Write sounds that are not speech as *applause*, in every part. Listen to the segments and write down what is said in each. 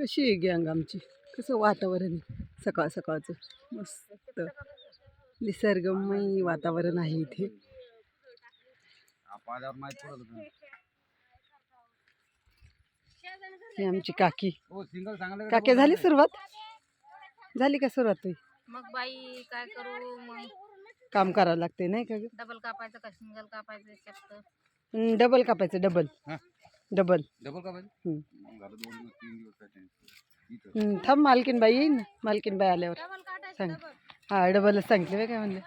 कशी आहे गँग आमची? कसं वातावरण आहे सकाळ सकाळचं? मस्त. निसर्गमय वातावरण आहे इथे. ही आमची काकी. काकी झाली सुरुवात? झाली का सुरुवात तुझी? मग बाई काय करू? मग काम करावं लागते नाही का डबल कापायचं का? सिंगल कापायचं? डबल कापायचं डबल. डबल. डबल का दोन तीन दिवस tension. इथं. हम्म, थांब मालकीनबाई येईन ना मालकीनबाई आल्यावर सांग हा डबलच सांगितलं बे काय म्हणले.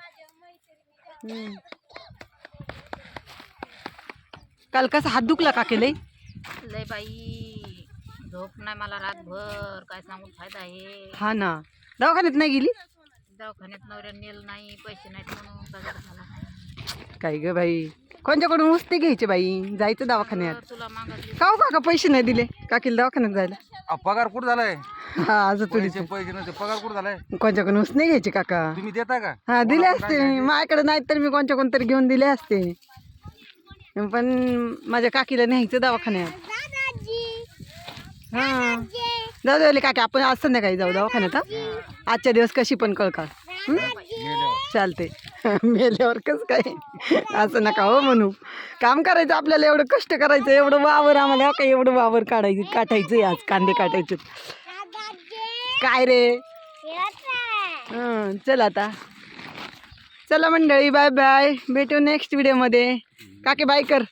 काल कसा हात दुखला का केले लय बाई झोप नाही मला रातभर काय सांगून फायदा आहे हा ना दवाखान्यात नाही गेली दवाखान्यात नवऱ्या नेल नाही पैसे नाहीत म्हणून नाही. काय ग बाई कोणच्याकडून उस्ते घ्यायचे बाई? जायचं दवाखान्यात. तर का हो काका पैसे नाही दिले? काकीला दवाखान्यात जायला. अहो, पगार कुठं झालाय? हा असं पैसे पगार कुठं झालाय? कोणच्याकडून उसने घ्यायचे काका? तुम्ही देता का? हा दिले असते. मी माझ्याकडे नाही तर मी कोणच्या कोणतरी घेऊन दिले असते. पण माझ्या काकीला न्यायचं दवाखान्यात. हा. जाऊ दे काकी आपण आज संध्याकाळी जाऊ दवाखान्यात आजच्या दिवस कशी पण कळकाळ. चालते *laughs* मेल्यावर कसं काय? असं नका हो म्हणू. काम करायचं आपल्याला एवढं कष्ट करायचं एवढं वावर आम्हाला काय एवढं वावर काढायचं काटायचं आज कांदे काटायचे काय रे? हं, चल आता. चला मंडळी बाय बाय. भेटू नेक्स्ट व्हिडिओमध्ये काकी बाय कर.